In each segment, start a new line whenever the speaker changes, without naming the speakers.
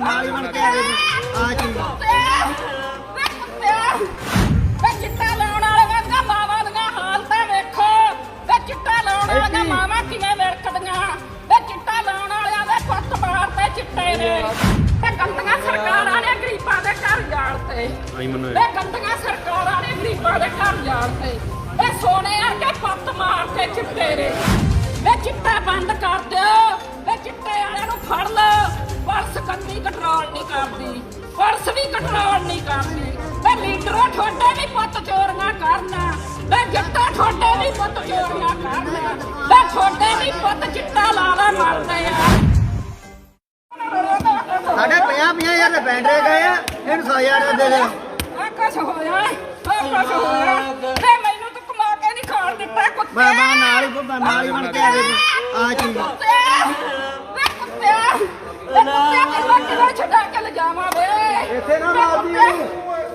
ਮਾਲੀ ਬਣ ਕੇ ਆਵੇ ਆ ਚੀਜ਼।
ਵੇ ਚਿੱਟਾ ਲਾਉਣ ਵਾਲੀਆਂ ਦੀਆਂ ਮਾਵਾਂ ਦੀਆਂ ਹਾਲਤਾਂ ਵੇਖੋ। ਵੇ ਚਿੱਟਾ ਲਾਉਣ ਵਾਲੀਆਂ ਮਾਵਾਂ ਕਿਵੇਂ ਵਿਰਕਦੀਆਂ ਵੇ ਚਿੱਟਾ ਲਾਉਣ ਵਾਲਿਆਂ ਦੇ ਪੁੱਤ ਮਾਰਦੇ ਚਿੱਟੇ ਨੇ। ਤੇ ਗੰਦੀਆਂ ਸਰਕਾਰਾਂ ਨੇ ਗਰੀਬਾਂ ਦੇ ਘਰ ਜਾਲਤੇ ਵੇ ਗੰਦੀਆਂ ਸਰਕਾਰਾਂ ਨੇ ਗਰੀਬਾਂ ਦੇ ਘਰ ਜਾਲਤੇ ਵੇ ਸੋਨੇ ਵਰਗੇ ਪੁੱਤ ਮਾਰਦੇ ਚਿੱਟੇ ਨੇ। ਵੇ ਚਿੱਟਾ ਬੰਦ ਕਰ ਦਿਓ। ਵੇ ਚਿੱਟੇ ਵਾਲਿਆਂ ਨੂੰ ਫੜ ਲਓ। ਪੁਲਿਸ ਕੰਦੀ ਕੰਟਰੋਲ ਨਹੀਂ ਕਰਦੀ ਪੁਲਿਸ ਵੀ ਕੰਟਰੋਲ ਨਹੀਂ ਕਰਦੀ। ਵੇ ਲੀਡਰੋ ਠੋਡੇ ਵੀ ਪੁੱਤ ਚੋਰੀਆਂ ਕਰਨਾ ਵੇ ਜੱਟਾ ਠੋਡੇ ਵੀ ਪੁੱਤ ਚੋਰੀਆਂ ਕਰਨਾ ਵੇ ਠੋਡੇ ਵੀ ਪੁੱਤ ਚਿੱਟਾ ਲਾ ਲਾ ਮਰਦੇ ਆ।
ਸਾਡੇ 50 50 ਹਜ਼ਾਰ ਦੇ ਬੈਂਡਰੇ ਗਏ ਆ ਇਹਨੂੰ 100 ਹਜ਼ਾਰ ਦਾ ਦੇ
ਆ ਕੁਛ ਹੋਇਆ ਆ ਕੁਛ ਹੋਇਆ ਵੇ ਮੈਨੂੰ ਤੂੰ ਕਮਾ ਕੇ ਨਹੀਂ ਖਾਣ ਦਿੱਤਾ ਕੁੱਤੇ।
ਬਾਬਾ ਨਾਲ ਹੀ ਬਾਬਾ ਮਾਲੀ ਬਣ ਕੇ ਆਵੇ ਆ ਚੀਜ਼
ਕੁੱਤੇ ਕੁੱਤੇ ਵੇ ਕੁੱਤੇ ਕਿਵੇਂ ਕਿਵੇਂ ਛਡਾ ਕੇ ਲਿਜਾਵਾਂ ਵੇ? ਇੱਥੇ ਨਾ ਮਾਰਦੀ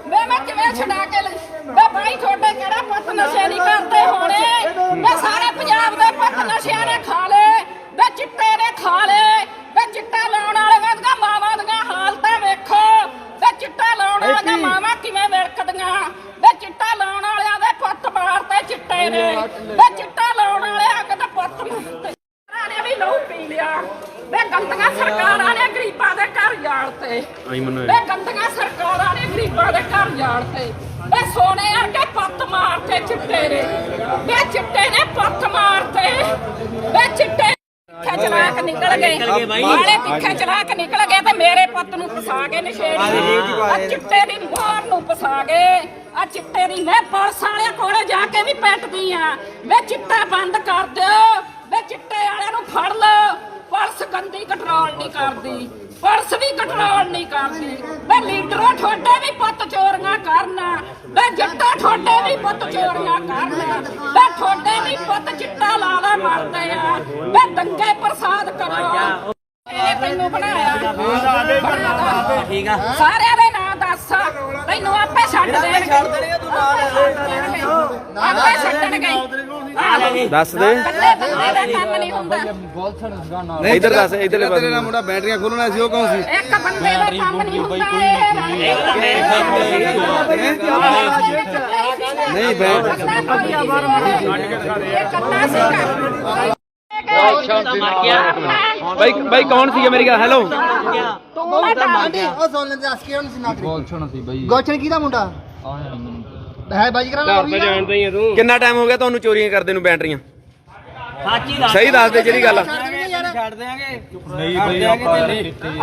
ਵੇ ਮੈਂ ਕਿਵੇਂ ਛਡਾ ਕੇ ਲੈ ਵੇ ਬਾਈ ਤੁਹਾਡੇ ਕਿਹੜਾ ਪੁੱਤ ਨਸ਼ੇ ਨਹੀਂ ਕਰਦੇ ਹੋਣੇ? ਵੇ ਸਾਰੇ ਪੰਜਾਬ ਦੇ ਪੁੱਤ ਨਸ਼ਿਆਂ ਨੇ ਖਾ ਲਏ। ਵੇ ਚਿੱਟੇ ਨੇ ਖਾ ਲਏ। ਵੇ ਚਿੱਟਾ ਲਾਉਣ ਵਾਲੀਆਂ ਦੀਆਂ ਮਾਵਾਂ ਦੀਆਂ ਹਾਲਤਾਂ ਵੇਖੋ। ਵੇ ਚਿੱਟਾ ਲਾਉਣ ਵਾਲੀਆਂ ਮਾਵਾਂ ਕਿਵੇਂ ਵਿਰਕਦੀਆਂ ਵੇ ਚਿੱਟਾ ਲਾਉਣ ਵਾਲਿਆਂ ਦੇ ਪੁੱਤ ਮਾਰਦੇ ਚਿੱਟੇ ਨੇ। ਵੇ ਚਿੱਟਾ ਲਾਉਣ ਵਾਲਿਆਂ ਦੇ ਪੁੱਤ ਮਾਰਦੇ ਸਰਕਾਰਾਂ ਨੇ ਵੀ ਲਹੂ ਪੀ ਲਿਆ ਵੇ ਗੰਦੀਆਂ ਸਰਕਾਰਾਂ ਨੇ ਗਰੀਬਾਂ ਦੇ ਘਰ ਜਾਲਤੇ। ਵੇ ਗੰਦੀਆਂ ਸਰਕਾਰਾਂ ਨੇ ਗਰੀਬਾਂ ਦੇ ਘਰ ਜਾਲਤੇ। ਵੇ ਸੋਨੇ ਵਰਗੇ ਪੁੱਤ ਮਾਰਤੇ ਚਿੱਟੇ ਨੇ। ਵੇ ਚਿੱਟੇ ਨੇ ਪੁੱਤ ਮਾਰਤੇ। ਵੇ ਚਿੱਟੇ ਚਲਾਕ ਨਿਕਲ ਗਏ। ਵਾਲੇ ਤਿੱਖੇ ਚਲਾਕ ਨਿਕਲ ਗਏ ਤੇ ਮੇਰੇ ਪੁੱਤ ਨੂੰ ਫਸਾ ਕੇ ਨਸ਼ੇੜੀ ਆ ਚਿੱਟੇ ਦੀ ਮਾਰ ਨੂੰ ਫਸਾ ਗਏ ਆ ਚਿੱਟੇ ਦੀ ਮੈਂ ਪੁਲਿਸ ਵਾਲਿਆਂ ਕੋਲੇ ਜਾ ਕੇ ਵੀ ਪੈਟਦੀ ਆ। ਵੇ ਚਿੱਟਾ ਬੰਦ ਕਰ ਦਿਓ। ਵੇ ਚਿੱਟੇ ਵਾਲਿਆਂ ਨੂੰ ਫੜ ਲਓ। ਗੰਦੀ ਕੰਟਰੋਲ ਨਹੀਂ ਕਰਦੀ ਪੁਲਿਸ ਵੀ ਕੰਟਰੋਲ ਨਹੀਂ ਕਰਦੀ। ਵੇ ਲੀਡਰੋ ਠੋਡੇ ਵੀ ਪੁੱਤ ਚੋਰੀਆਂ ਕਰਨਾ। ਵੇ ਜੱਟਾ ਠੋਡੇ ਵੀ ਪੁੱਤ ਚੋਰੀਆਂ ਕਰਨਾ। ਵੇ ਠੋਡੇ ਵੀ ਪੁੱਤ ਚਿੱਟਾ ਲਾ ਲਾ ਮਰਦੇ ਆ। ਵੇ ਦੰਗੇ ਪ੍ਰਸਾਦ ਕਰੋ। ਇਹ ਤੈਨੂੰ ਬਣਾਇਆ। ਠੀਕ ਆ ਸਾਰਿਆਂ ਦੇ ਨਾਂ ਦੱਸ। ਤੈਨੂੰ ਆਪੇ ਛੱਡ ਦੇਣਗੇ। ਛੱਡ ਦੇਣਗੇ ਤੂੰ ਨਾਲ ਆਪੇ ਛੱਡਣਗੇ।
ਦੱਸ ਦੇ।
ਇਕੱਲੇ ਬੰਦੇ ਦਾ ਕੰਮ ਨਹੀਂ ਹੁੰਦਾ।
ਇੱਧਰ ਦੱਸ ਇੱਧਰਲੇ ਪਾਸੇ।
ਤੇਰਾ ਮੁੰਡਾ ਬੈਟਰੀਆਂ ਖੋਲਣਾ ਸੀ ਉਹ ਕੌਣ ਸੀ?
ਇੱਕ ਬੰਦੇ ਦਾ ਕੰਮ ਨਹੀਂ ਹੁੰਦਾ ਇਹ
ਨਹੀਂ ਬੈਠ।
ਬਾਈ ਬਾਈ ਕੌਣ ਸੀਗਾ ਮੇਰੀ ਗੱਲ? ਹੈਲੋ
ਤੂੰ ਨਾ ਡਰ
ਉਹ ਸੋਨ ਲੈਂਦੇ ਦੱਸ ਕੇ ਉਹਨੂੰ ਸੀ ਨਾਟਰੀ ਗੋਲਛਣ ਸੀ ਬਈ। ਗੋਲਛਣ ਕਿਹਦਾ ਮੁੰਡਾ? ਹੈ ਨਾ।
ਕਿੰਨਾ ਟਾਈਮ ਹੋ ਗਿਆ ਤੁਹਾਨੂੰ ਚੋਰੀਆਂ ਕਰਦੇ ਨੂੰ ਬੈਟਰੀਆਂ? ਸਹੀ ਦੱਸ ਦੇ ਜਿਹੜੀ ਗੱਲ ਆ?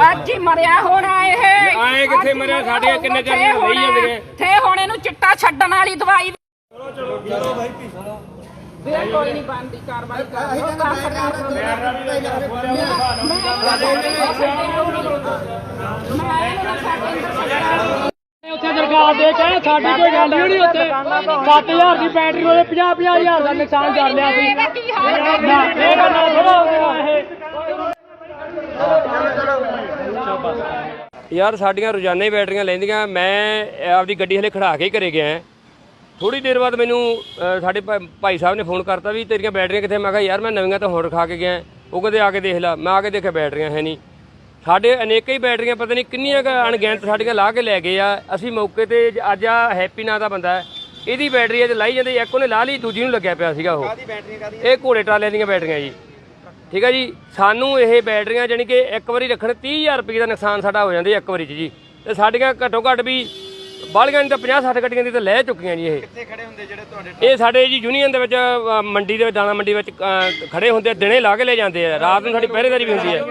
ਅੱਜ ਹੀ ਮਰਿਆ ਹੋਣਾ ਇਹ। ਆਏ ਕਿੱਥੇ ਮਰਿਆ? ਸਾਡੇ ਕਿੰਨੇ ਚਿਰ ਹੋਈ ਜਾਂਦੇ ਥੇ ਹੁਣ ਇਹਨੂੰ ਚਿੱਟਾ ਛੱਡਣ ਵਾਲੀ ਦਵਾਈ। ਵੇ ਕੋਈ ਨਹੀਂ ਬੰਦੀ ਕਾਰਵਾਈ ਕਰ ਮੈਂ
ਦਰਗਾਹ ਦੇ ਕੇ ਸਾਡੀ ਕੋਈ ਗੱਲ ਹੀ ਨਹੀਂ ਉੱਥੇ। 7000 ਦੀ ਬੈਟਰੀ ਉਹਦੇ 50 50000 ਦਾ ਨੁਕਸਾਨ ਕਰ ਲਿਆ ਸੀ।
ਹੈ?
ਨਾ ਇਹ ਗੱਲਾਂ ਥੋੜਾ ਹੁੰਦੀਆਂ ਇਹ।
ਯਾਰ ਸਾਡੀਆਂ ਰੋਜ਼ਾਨਾ ਹੀ ਬੈਟਰੀਆਂ ਲੈਂਦੀਆਂ। ਮੈਂ ਆਪਦੀ ਗੱਡੀ ਹਲੇ ਖੜਾ ਕੇ ਹੀ ਘਰੇ ਗਿਆ ਥੋੜੀ ਦੇਰ ਬਾਅਦ ਮੈਨੂੰ ਸਾਡੇ ਭਾਈ ਸਾਹਿਬ ਨੇ ਫੋਨ ਕਰਤਾ ਵੀ ਤੇਰੀਆਂ ਬੈਟਰੀਆਂ ਕਿੱਥੇ? ਮੈਂ ਕਿਹਾ ਯਾਰ ਮੈਂ ਨਵੀਆਂ ਤਾਂ ਹੁਣ ਰਖਾ ਕੇ ਗਿਆ ਉਹ ਕਹਿੰਦੇ ਆ ਕੇ ਦੇਖ ਲੈ। ਮੈਂ ਆ ਕੇ ਦੇਖਿਆ ਬੈਟਰੀਆਂ ਹੈ ਨਹੀਂ। ਸਾਡੇ ਅਨੇਕਾਂ ਹੀ ਬੈਟਰੀਆਂ ਪਤਾ ਨਹੀਂ ਕਿੰਨੀਆਂ ਕੁ ਅਣਗਿਣਤ ਸਾਡੀਆਂ ਲਾ ਕੇ ਲੈ ਗਏ ਆ। ਅਸੀਂ ਮੌਕੇ ਤੇ ਅੱਜ ਆ ਹੈਪੀ ਨਾਂ ਦਾ ਬੰਦਾ ਹੈ। ਇਹਦੀ ਬੈਟਰੀ ਅੱਜ ਲਾਈ ਜਾਂਦੀ ਇੱਕ ਉਹਨੇ ਲਾ ਲਈ ਦੂਜੀ ਨੂੰ ਲੱਗਿਆ ਪਿਆ ਸੀਗਾ ਉਹ। ਇਹ ਘੋੜੇ ਟਰਾਲਿਆਂ ਦੀਆਂ ਬੈਟਰੀਆਂ ਜੀ। ਠੀਕ ਹੈ ਜੀ? ਸਾਨੂੰ ਇਹ ਬੈਟਰੀਆਂ ਜਾਣੀ ਕਿ ਇੱਕ ਵਾਰੀ ਰੱਖਣ 30000 ਰੁਪਏ ਦਾ ਨੁਕਸਾਨ ਸਾਡਾ ਹੋ ਜਾਂਦਾ ਇੱਕ ਵਾਰੀ 'ਚ ਜੀ। ਤੇ ਸਾਡੀਆਂ ਘੱਟੋ ਘੱਟ ਵੀ ਨਹੀਂ ਤਾਂ 50 60 ਗੱਡੀਆਂ ਦੀ ਤਾਂ ਲੈ ਚੁੱਕੀਆਂ ਜੀ ਇਹ।
ਕਿੱਥੇ ਖੜੇ ਹੁੰਦੇ ਜਿਹੜੇ ਤੁਹਾਡੇ
ਇਹ ਸਾਡੇ ਜੀ ਯੂਨੀਅਨ ਦੇ ਵਿੱਚ ਅ, ਮੰਡੀ ਦੇ ਵਿੱਚ ਦਾਣਾ ਮੰਡੀ ਵਿੱਚ ਅ, ਖੜੇ ਹੁੰਦੇ ਆ, ਦਿਨੇ ਲਾ ਕੇ ਲੈ ਜਾਂਦੇ ਆ। ਰਾਤ ਨੂੰ ਸਾਡੀ ਪਹਿਰੇਦਾਰੀ ਵੀ ਹੁੰਦੀ ਹੈ।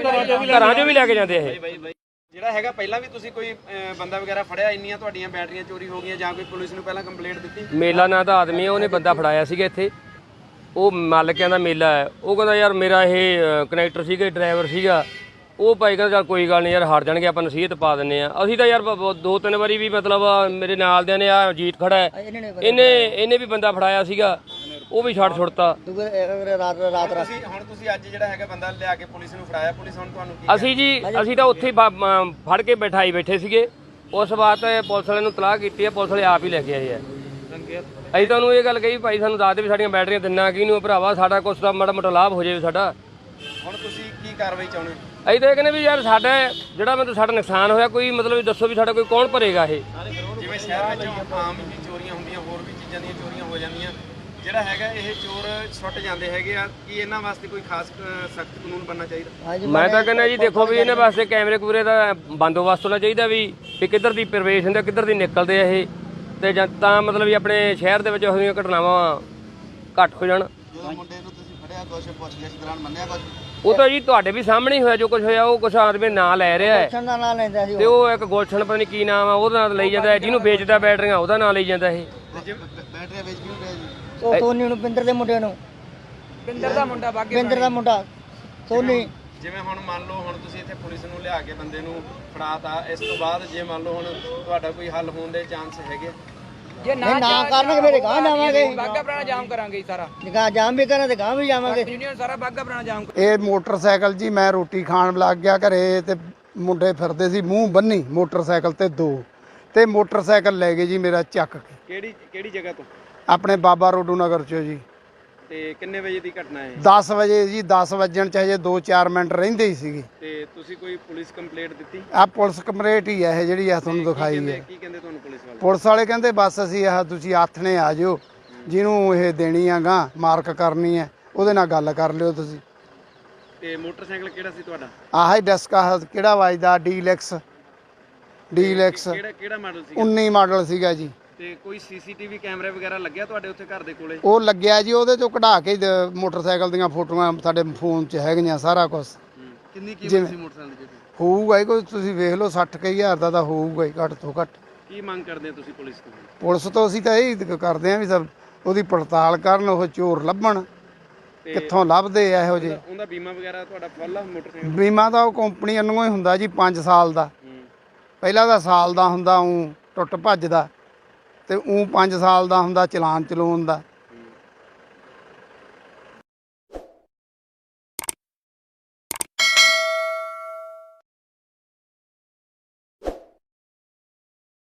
ਘਰਾਂ 'ਚੋਂ ਵੀ ਲੈ ਕੇ ਜਾਂਦੇ ਆ ਇਹ।
ਜਿਹੜਾ ਹੈਗਾ ਪਹਿਲਾਂ ਵੀ ਤੁਸੀਂ ਕੋਈ ਅਹ, ਬੰਦਾ ਵਗੈਰਾ ਫੜਿਆ ਇੰਨੀਆਂ ਤੁਹਾਡੀਆਂ ਬੈਟਰੀਆਂ ਚੋਰੀ ਹੋ ਗਈਆਂ ਜਾਂ ਕੋਈ ਪੁਲਿਸ ਨੂੰ ਪਹਿਲਾਂ ਕੰਪਲੇਂਟ ਦਿੱਤੀ?
ਮੇਲਾ ਨਾਂ ਦਾ ਆਦਮੀ ਹੈ ਉਹਨੇ ਬੰਦਾ ਫੜਾਇਆ ਸੀਗਾ ਇੱਥੇ। ਉਹ ਮਾਲਕਿਆਂ ਦਾ ਮੇਲਾ ਹੈ। ਉਹ ਕਹਿੰਦਾ ਯਾਰ ਮੇਰਾ ਇਹ ਕਨੈਕਟਰ ਸੀਗਾ ਡਰਾਈਵਰ ਸੀਗਾ। ਉਹ ਭਾਈ ਕਹਿੰਦਾ ਚੱਲ ਕੋਈ ਗੱਲ ਨਹੀਂ ਯਾਰ ਹਟ ਜਾਣਗੇ ਆਪਾਂ ਨਸੀਹਤ ਪਾ ਦਿੰਨੇ ਆ ਅਸੀਂ ਤਾਂ ਯਾਰ ਬ- ਬ- ਦੋ ਤਿੰਨ ਵਾਰੀ ਵੀ ਮਤਲਬ ਮੇਰੇ ਨਾਲ ਦਿਆਂ ਨੇ ਆ ਜੀਤ ਖੜਾ ਹੈ। ਇਹਨੇ ਇਹਨੇ ਵੀ ਬੰਦਾ ਫੜਾਇਆ ਸੀਗਾ। ਉਹ ਵੀ ਛੱਡ ਛੁੱਟਤਾ।
ਰਾਤ ਰਾਤ
ਤੁਸੀਂ ਹੁਣ ਤੁਸੀਂ ਅੱਜ ਜਿਹੜਾ ਹੈਗਾ ਬੰਦਾ ਲਿਆ ਕੇ ਪੁਲਿਸ ਨੂੰ ਫੜਾਇਆ ਪੁਲਿਸ ਹੁਣ ਤੁਹਾਨੂੰ ਕੀ
ਅਸੀਂ ਜੀ ਅਸੀਂ ਤਾਂ ਉੱਥੇ ਹੀ ਬ- ਮ- ਫੜ ਕੇ ਬਿਠਾਈ ਬੈਠੇ ਸੀਗੇ। ਉਸ ਬਾਤ ਪੁਲਿਸ ਵਾਲਿਆਂ ਨੂੰ ਤਲਾਹ ਕੀਤੀ ਹੈ ਪੁਲਿਸ ਵਾਲੇ ਆਪ ਹੀ ਲੈ ਕੇ ਆਏ ਆ। ਅਸੀਂ ਤੁਹਾਨੂੰ ਇਹ ਗੱਲ ਕਹੀ ਭਾਈ ਸਾਨੂੰ ਦੱਸ ਦੇ ਵੀ ਸਾਡੀਆਂ ਬੈਟਰੀਆਂ ਦਿੰਨਾ ਕਿਹਨੂੰ ਭਰਾਵਾ ਸਾਡਾ ਕੁਛ ਤਾਂ ਮਾੜਾ ਮੋਟਾ ਲਾਭ ਹੋ ਜਾਵੇ ਸਾਡਾ।
ਹੁਣ ਤੁਸੀਂ ਕੀ ਕਾਰਵਾਈ ਚਾਹੁੰਦੇ ਹੋ?
ਅਸੀਂ ਤਾਂ ਇਹ ਕਹਿੰਦੇ ਵੀ ਯਾਰ ਸਾਡਾ ਜਿਹੜਾ ਮਤਲਬ ਸਾਡਾ ਨੁਕਸਾਨ ਹੋਇਆ ਕੋਈ ਮਤਲਬ ਵੀ ਦੱਸੋ ਵੀ ਸਾਡਾ ਕੋਈ ਕੌਣ ਭਰੇਗਾ ਇਹ?
ਜਿਵੇਂ ਸ਼ਹਿਰ ਵਿੱਚ ਆਮ ਹੀ ਚੋਰੀਆਂ ਹੁੰਦੀਆਂ ਹੋਰ ਵੀ ਚੀਜ਼ਾਂ ਦੀਆਂ ਚੋਰੀਆਂ ਹੋ ਜਾਂਦੀਆਂ। ਜਿਹੜਾ ਹੈਗਾ ਇਹ ਚੋਰ ਸੁੱਟ ਜਾਂਦੇ ਹੈਗੇ ਆ ਕੀ ਇਹਨਾਂ ਵਾਸਤੇ ਕੋਈ ਖਾਸ ਸਖਤ ਕਾਨੂੰਨ ਬਣਨਾ ਚਾਹੀਦਾ?
ਮੈਂ ਤਾਂ ਕਹਿੰਦਾ ਜੀ ਦੇਖੋ ਵੀ ਇਹਨਾਂ ਵਾਸਤੇ ਕੈਮਰੇ ਕੂਰੇ ਦਾ ਬੰਦੋਬਸਤ ਹੋਣਾ ਚਾਹੀਦਾ ਵੀ ਵੀ ਕਿੱਧਰ ਦੀ ਪ੍ਰਵੇਸ਼ ਹੁੰਦੇ ਕਿੱਧਰ ਦੀ ਨਿਕਲਦੇ ਆ ਇਹ। ਤੇ ਜਾਂ ਤਾਂ ਮਤਲਬ ਵੀ ਆਪਣੇ ਸ਼ਹਿਰ ਦੇ ਵਿੱਚ ਇਹੋ ਜਿਹੀਆਂ ਘਟਨਾਵਾਂ ਘੱਟ ਹੋ ਜਾਣ।
ਜਦੋਂ ਮੁੰਡੇ ਨੂੰ ਤੁਸੀਂ ਫੜਿਆ ਕੁਛ ਪੁੱਛ ਗਿੱਛ ਦੌਰਾਨ ਮੰਨਿਆ ਕੁਛ?
ਉਹ ਤਾਂ ਜੀ ਤੁਹਾਡੇ ਵੀ ਸਾਹਮਣੇ ਹੀ ਹੋਇਆ ਜੋ ਕੁਝ ਹੋਇਆ ਉਹ ਕੁਛ ਆਦਮੀ ਨਾਂ ਲੈ ਰਿਹਾ ਹੈ।
ਦਾ ਨਾਂ ਲੈਂਦਾ ਸੀ
ਤੇ ਉਹ ਇੱਕ ਗੁਲਸ਼ਨ ਪਤਾ ਨਹੀਂ ਕੀ ਨਾਮ ਆ ਉਹਦਾ ਨਾਂ ਲਈ ਜਾਂਦਾ ਹੈ ਜਿਹਨੂੰ ਵੇਚਦਾ ਬੈਟਰੀਆਂ ਉਹਦਾ ਨਾਂ ਲਈ ਜਾਂਦਾ ਇਹ।
ਬੈਟਰੀ ਵੇਚ ਕਿਉਂ ਰਿਹਾ ਜੀ। ਉਹ ਸੋਨੀ ਨੂੰ ਪਿੰਦਰ ਦੇ ਮੁੰਡੇ ਨੂੰ। ਪਿੰਦਰ ਦਾ ਮੁੰਡਾ ਬਾਗੇ ਪਿੰਦਰ ਦਾ ਮੁੰਡਾ ਸੋਨੀ।
ਜਿਵੇਂ ਹੁਣ ਮੰਨ ਲਓ ਹੁਣ ਤੁਸੀਂ ਇੱਥੇ ਪੁਲਿਸ ਨੂੰ ਲਿਆ ਕੇ ਬੰਦੇ ਨੂੰ ਫੜਾਤਾ ਇਸ ਤੋਂ ਬਾਅਦ ਜੇ ਮੰਨ ਲਓ ਹੁਣ ਤੁਹਾਡਾ ਕੋਈ ਹੱਲ ਹੋਣ ਦੇ ਚਾਂਸ ਹੈਗੇ।
ਜੇ ਨਾ ਕਰਨਗੇ ਮੇਰੇ ਗਾਂ ਜਾਵਾਂਗੇ।
ਬਾਗਾ ਪੁਰਾਣਾ ਜਾਮ ਕਰਾਂਗੇ ਜੀ ਸਾਰਾ।
ਨਿਗਾਹ ਜਾਮ ਵੀ ਕਰਾਂ ਤੇ ਗਾਂ ਵੀ ਜਾਵਾਂਗੇ।
ਯੂਨੀਅਨ ਸਾਰਾ ਬਾਗਾ ਪੁਰਾਣਾ ਜਾਮ
ਇਹ ਮੋਟਰਸਾਈਕਲ ਜੀ ਮੈਂ ਰੋਟੀ ਖਾਣ ਲੱਗ ਗਿਆ ਘਰੇ ਤੇ ਮੁੰਡੇ ਫਿਰਦੇ ਸੀ ਮੂੰਹ ਬੰਨੀ ਮੋਟਰਸਾਈਕਲ ਤੇ ਦੋ। ਤੇ ਮੋਟਰਸਾਈਕਲ ਲੈ ਗਏ ਜੀ ਮੇਰਾ ਚੱਕ ਕੇ।
ਕਿਹੜੀ ਕਿਹੜੀ ਜਗ੍ਹਾ ਤੋਂ?
ਆਪਣੇ ਬਾਬਾ ਰੋਡੂ ਨਗਰ ਚੋਂ ਜੀ।
ਤੇ ਕਿੰਨੇ ਵਜੇ ਦੀ ਘਟਨਾ ਹੈ?
10 ਵਜੇ ਜੀ 10 ਵਜਣ ਚ ਹਜੇ 2-4 ਮਿੰਟ ਰਹਿੰਦੇ ਹੀ ਸੀਗੇ।
ਤੇ ਤੁਸੀਂ ਕੋਈ ਪੁਲਿਸ ਕੰਪਲੇਂਟ ਦਿੱਤੀ?
ਆ ਪੁਲਿਸ ਕੰਪਲੇਂਟ ਹੀ ਹੈ ਇਹ ਜਿਹੜੀ ਆ ਤੁਹਾਨੂੰ ਦਿਖਾਈ ਹੈ
ਕੀ ਕਹਿੰਦੇ ਤੁਹਾਨੂੰ ਪੁਲਿਸ ਵਾਲੇ?
ਪੁਲਿਸ ਵਾਲੇ ਕਹਿੰਦੇ ਬਸ ਅਸੀਂ ਆਹ ਤੁਸੀਂ ਆਥਣੇ ਆ ਜਿਓ ਜਿਹਨੂੰ ਇਹ ਦੇਣੀ ਆ ਮਾਰਕ ਕਰਨੀ ਹੈ ਉਹਦੇ ਨਾਲ ਗੱਲ ਕਰ ਲਿਓ ਤੁਸੀਂ।
ਤੇ ਮੋਟਰਸਾਈਕਲ ਕਿਹੜਾ ਸੀ ਤੁਹਾਡਾ?
ਆਹ ਹੀ ਡਿਸਕ ਆਹ ਕਿਹੜਾ ਵੱਜਦਾ? ਡੀਲੈਕਸ। ਡੀਲੈਕਸ।
ਕਿਹੜਾ ਕਿਹੜਾ ਮਾਡਲ ਸੀ
19 ਮਾਡਲ ਸੀਗਾ ਜੀ।
ਤੇ ਕੋਈ ਸੀਸੀਟੀਵੀ ਕੈਮਰਾ ਵਗੈਰਾ ਲੱਗਿਆ ਤੁਹਾਡੇ ਉੱਥੇ ਘਰ ਦੇ ਕੋਲੇ?
ਉਹ ਲੱਗਿਆ ਜੀ ਉਹਦੇ ਚੋਂ ਕਢਾ ਕੇ ਦ- ਮੋਟਰਸਾਈਕਲ ਦੀਆਂ ਫੋਟੋਆਂ ਸਾਡੇ ਫੋਨ 'ਚ ਹੈਗੀਆਂ ਸਾਰਾ ਕੁਝ
ਕਿੰਨੀ ਕੀਮਤ ਸੀ ਮੋਟਰਸਾਈਕਲ ਦੀ
ਹੋਊਗਾ ਹੀ ਕੋਈ ਤੁਸੀਂ ਵੇਖ ਲਓ 60 ਕੁ ਹਜ਼ਾਰ ਦਾ ਤਾਂ ਹੋਊਗਾ ਹੀ ਘੱਟ ਤੋਂ ਘੱਟ।
ਕੀ ਮੰਗ ਕਰਦੇ ਹੋ ਤੁਸੀਂ ਪੁਲਿਸ ਤੋਂ?
ਪੁਲਿਸ ਤੋਂ ਅਸੀਂ ਤਾਂ ਇਹ ਕਰਦੇ ਆਂ ਵੀ ਸਭ ਉਹਦੀ ਪੜਤਾਲ ਕਰਨ ਉਹ ਚੋਰ ਲੱਭਣ ਕਿੱਥੋਂ ਲੱਭਦੇ ਆ ਇਹੋ ਜਿਹੇ?
ਉਹਦਾ ਬੀਮਾ ਵਗੈਰਾ ਤੁਹਾਡਾ ਫੁੱਲ ਆ ਮੋਟਰਸਾਈਕਲ
ਬੀਮਾ ਤਾਂ ਉਹ ਕੰਪਨੀ ਵੱਲੋਂ ਹੀ ਹੁੰਦਾ ਜੀ 5 ਸਾਲ ਦਾ। ਪਹਿਲਾਂ ਤਾਂ ਸਾਲ ਦਾ ਹੁੰਦਾ ਉਂ ਟੁੱਟ ਭੱਜ ਦਾ ਤੇ ਉਂ 5 ਸਾਲ ਦਾ ਹੁੰਦਾ ਚਲਾਨ ਚਲਾਉਣ ਦਾ।